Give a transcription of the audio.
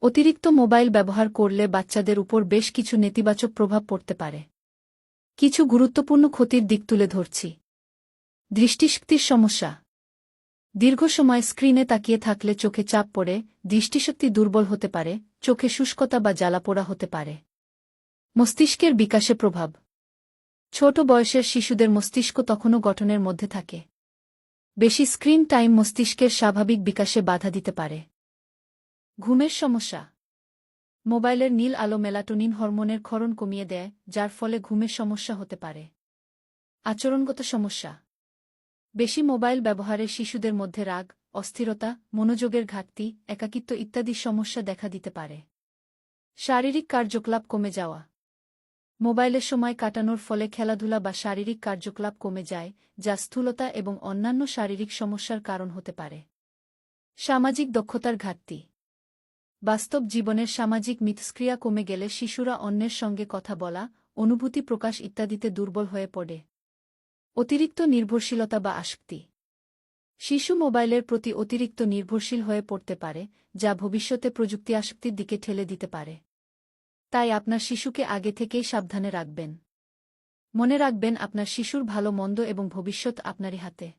অতিরিক্ত মোবাইল ব্যবহার করলে বাচ্চাদের উপর বেশ কিছু নেতিবাচক প্রভাব পড়তে পারে। কিছু গুরুত্বপূর্ণ ক্ষতির দিক তুলে ধরছি। দৃষ্টিশক্তির সমস্যা। দীর্ঘ সময় স্ক্রিনে তাকিয়ে থাকলে চোখে চাপ পড়ে, দৃষ্টিশক্তি দুর্বল হতে পারে, চোখে শুষ্কতা বা জ্বালাপোড়া হতে পারে। মস্তিষ্কের বিকাশে প্রভাব। ছোট বয়সের শিশুদের মস্তিষ্ক তখনও গঠনের মধ্যে থাকে। বেশি স্ক্রিন টাইম মস্তিষ্কের স্বাভাবিক বিকাশে বাধা দিতে পারে। ঘুমের সমস্যা। মোবাইলের নীল আলো মেলাটোনিন হরমোনের ক্ষরণ কমিয়ে দেয়, যার ফলে ঘুমের সমস্যা হতে পারে। আচরণগত সমস্যা। বেশি মোবাইল ব্যবহারে শিশুদের মধ্যে রাগ, অস্থিরতা, মনোযোগের ঘাটতি, একাকিত্ব ইত্যাদি সমস্যা দেখা দিতে পারে। শারীরিক কার্যকলাপ কমে যাওয়া। মোবাইলের সময় কাটানোর ফলে খেলাধুলা বা শারীরিক কার্যকলাপ কমে যায়, যা স্থূলতা এবং অন্যান্য শারীরিক সমস্যার কারণ হতে পারে। সামাজিক দক্ষতার ঘাটতি। বাস্তব জীবনের সামাজিক মিথস্ক্রিয়া কমে গেলে শিশুরা অন্যের সঙ্গে কথা বলা, অনুভূতি প্রকাশ ইত্যাদিতে দুর্বল হয়ে পড়ে। অতিরিক্ত নির্ভরশীলতা বা আসক্তি। শিশু মোবাইলের প্রতি অতিরিক্ত নির্ভরশীল হয়ে পড়তে পারে, যা ভবিষ্যতে প্রযুক্তি আসক্তির দিকে ঠেলে দিতে পারে। তাই আপনার শিশুকে আগে থেকেই সাবধানে রাখবেন। মনে রাখবেন আপনার শিশুর ভালো মন্দ এবং ভবিষ্যৎ আপনারই হাতে।